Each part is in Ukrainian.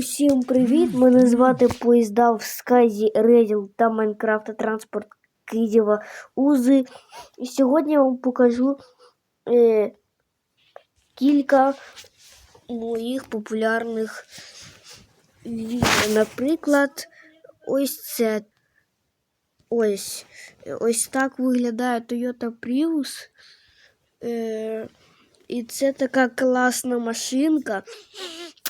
Усім привіт! Мене звати Поїзда в Сказі Реділ та Майнкрафта Транспорт Києва Узи. І сьогодні я вам покажу е, кілька моїх популярних відео. Наприклад, ось це. Ось. Ось так виглядає Toyota Prius. Е, і це така класна машинка.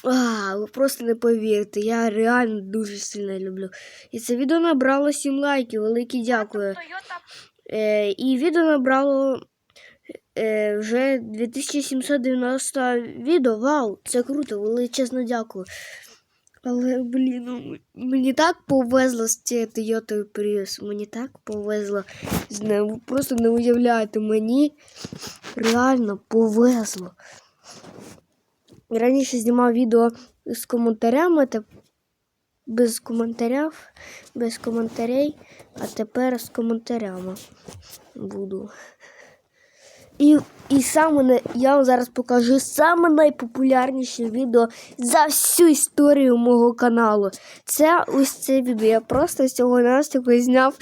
А, ви просто не повірите, я реально дуже сильно люблю. І це відео набрало 7 лайків, велике дякую. Е, і відео набрало е, вже 2790 відео. Вау, це круто, величезно дякую. Але, блін, ну, мені так повезло з цією Toyota Prius. Мені так повезло з нею. Ви просто не уявляєте, мені реально повезло. Раніше знімав відео з коментарями, та без коментарів, без коментарей, а тепер з коментарями буду. І, і саме я вам зараз покажу саме найпопулярніше відео за всю історію мого каналу. Це ось це відео. Я просто з цього наступу зняв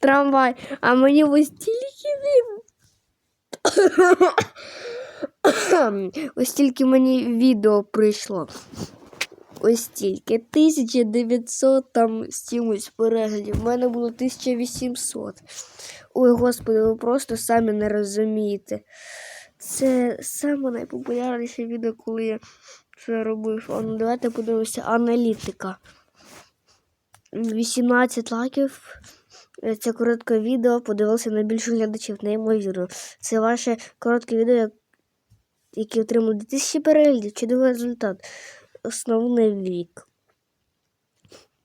трамвай, а мені ось тільки він. Ось тільки мені відео прийшло. Ось тільки 1900 там з чимось переглядів. У мене було 1800. Ой, господи, ви просто самі не розумієте. Це саме найпопулярніше відео, коли я це робив. А ну, давайте подивимося аналітика. 18 лайків. Це коротке відео подивилося на більше глядачів, неймовірно. Це ваше коротке відео, як- яке отримало 2000 переглядів. Чудовий результат. Основний вік.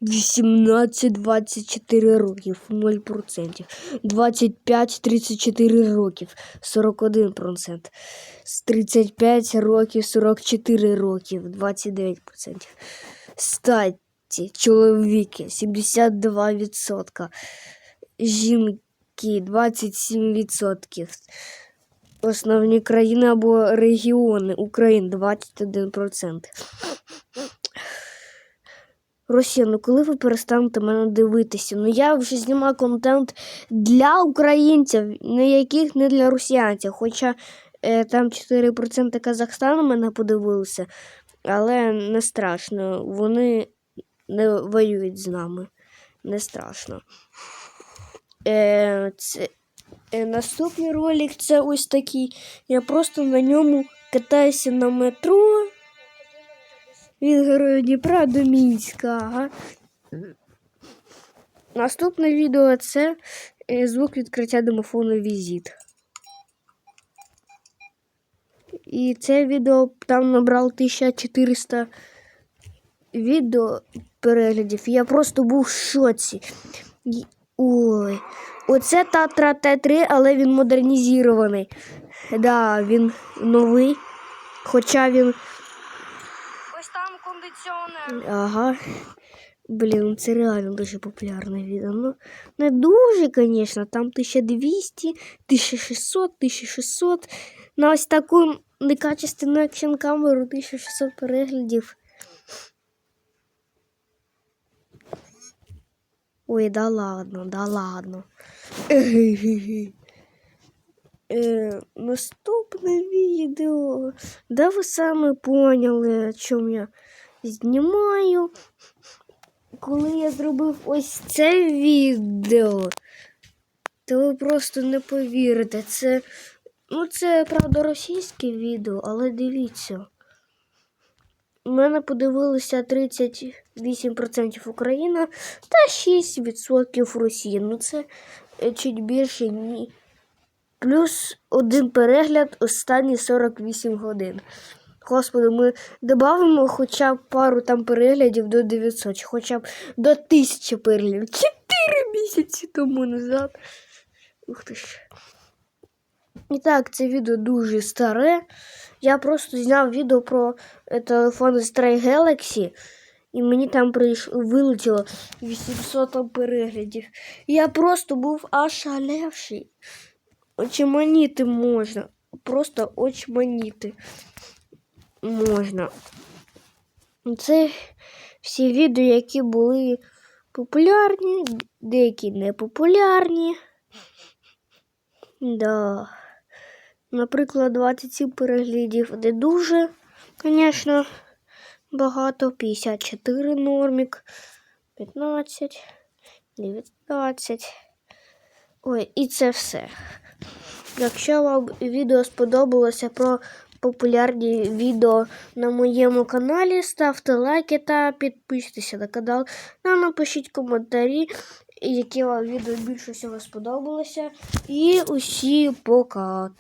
18-24 років 0%. 25-34 років 41%. З 35 років 44 років 29%. Статі чоловіки 72%. Жінки 27%. Основні країни або регіони України 21%. Росія, ну коли ви перестанете мене дивитися? Ну я вже знімаю контент для українців, ніяких не для росіянців. Хоча е, там 4% Казахстану мене подивилися, але не страшно. Вони не воюють з нами. Не страшно. Е, це, наступний ролик це ось такий. Я просто на ньому катаюся на метро від Героїв Дніпра до Мінська. Ага. Наступне відео це е, звук відкриття домофону Візит. І це відео там набрало 1400 відео переглядів. Я просто був в шоці. Ой. Оце Татра Т3, але він модернізований. Да, він новий. Хоча він Ось там кондиціонер. Ага. Блін, це реально дуже популярне відео. Ну, не дуже, звісно, там 1200, 1600, 1600. На ось таку некачественну екшн камеру 1600 переглядів. Ой, да ладно, да ладно. Е, наступне відео. Да ви самі поняли, о чому я знімаю. Коли я зробив ось це відео, то ви просто не повірите. Це, ну, це правда російське відео, але дивіться. Мене подивилося 38% Україна та 6% Росія. Ну це е, чуть більше ні. Плюс один перегляд останні 48 годин. Господи, ми додамо хоча б пару там переглядів до 900, чи хоча б до 1000 переглядів. 4 місяці тому назад. Ух ти ж. І так, це відео дуже старе. Я просто зняв відео про е, телефон Stray Galaxy. І мені там прийш... вилетіло 800 там переглядів. Я просто був ошалевший. Очманіти можна. Просто очманіти можна. Це всі відео, які були популярні, деякі не популярні. Да. Наприклад, 27 переглядів не дуже, звісно, багато. 54 нормік, 15, 19. Ой, і це все. Якщо вам відео сподобалося про популярні відео на моєму каналі, ставте лайки та підписуйтесь на канал. Та напишіть коментарі, які вам відео більше всього сподобалося. І усі пока.